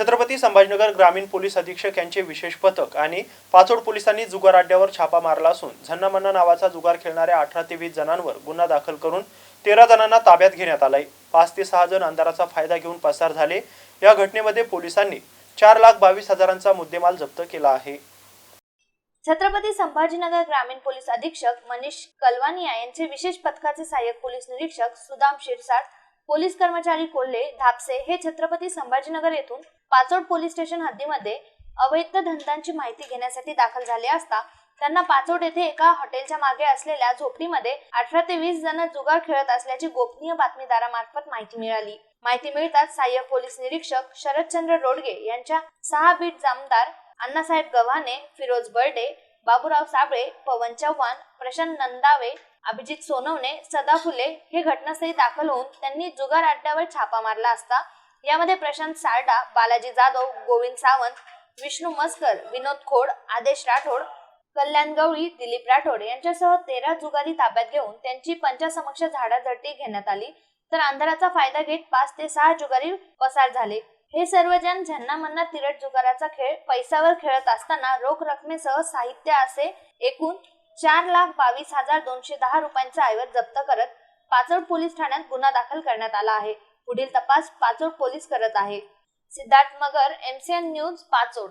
छत्रपती संभाजीनगर ग्रामीण पोलीस अधीक्षक यांचे विशेष पथक आणि पाचोड पोलिसांनी जुगार अड्ड्यावर छापा मारला असून झन्नामन्ना नावाचा जुगार खेळणाऱ्या अठरा ते वीस जणांवर गुन्हा दाखल करून तेरा जणांना ताब्यात घेण्यात आलाय. पाच ते सहा जण अंधाराचा फायदा घेऊन पसार झाले. या घटनेमध्ये पोलिसांनी चार लाख बावीस हजारांचा मुद्देमाल जप्त केला आहे. छत्रपती संभाजीनगर ग्रामीण पोलीस अधीक्षक मनीष कलवानिया यांचे विशेष पथकाचे सहाय्यक पोलीस निरीक्षक सुदाम शिरसाट पोलीस कर्मचारी कोल्हे धापसे हे छत्रपती संभाजीनगर येथून पाचोड पोलीस स्टेशन हद्दीमध्ये अवैध धंद्यांची माहिती घेण्यासाठी दाखल झाले असता त्यांना पाचोड येथे एका हॉटेलच्या मागे असलेल्या झोपडीमध्ये अठरा ते वीस जण जुगार खेळत असल्याची गोपनीय बातमीदारामार्फत माहिती मिळाली. माहिती मिळताच सहाय्यक पोलीस निरीक्षक शरदचंद्र रोडगे यांच्या सहा बीट जामदार अण्णासाहेब गव्हाणे फिरोज बर्डे बाबूराव साबळे पवन चव्हाण प्रशांत नंदावे अभिजित सोनवणे सदा फुले हे घटनास्थळी दाखल होऊन त्यांनी जुगार अड्ड्यावर छापा मारला असता. यामध्ये प्रशांत सारडा बालाजी जाधव गोविंद सावंत विष्णू मस्कर विनोद खोड आदेश राठोड कल्याण गवळी दिलीप राठोड यांच्यासह तेरा जुगारी ताब्यात घेऊन त्यांची पंचासमक्ष झाडाझडती घेण्यात आली. तर अंधाराचा फायदा घेत पाच ते सहा जुगारी पसार झाले. हे सर्वजण झन्ना मन्ना तिरट जुगाराचा खेळ पैशावर खेळत असताना रोख रकमेसह साहित्य असे एकूण चार लाख बावीस हजार दोनशे दहा रुपयांचा ऐवज जप्त करत पाचोड पोलीस ठाण्यात गुन्हा दाखल करण्यात आला आहे. पुढील तपास पाचोड पोलीस करत आहे. Siddharth Magar MCN news Pachod.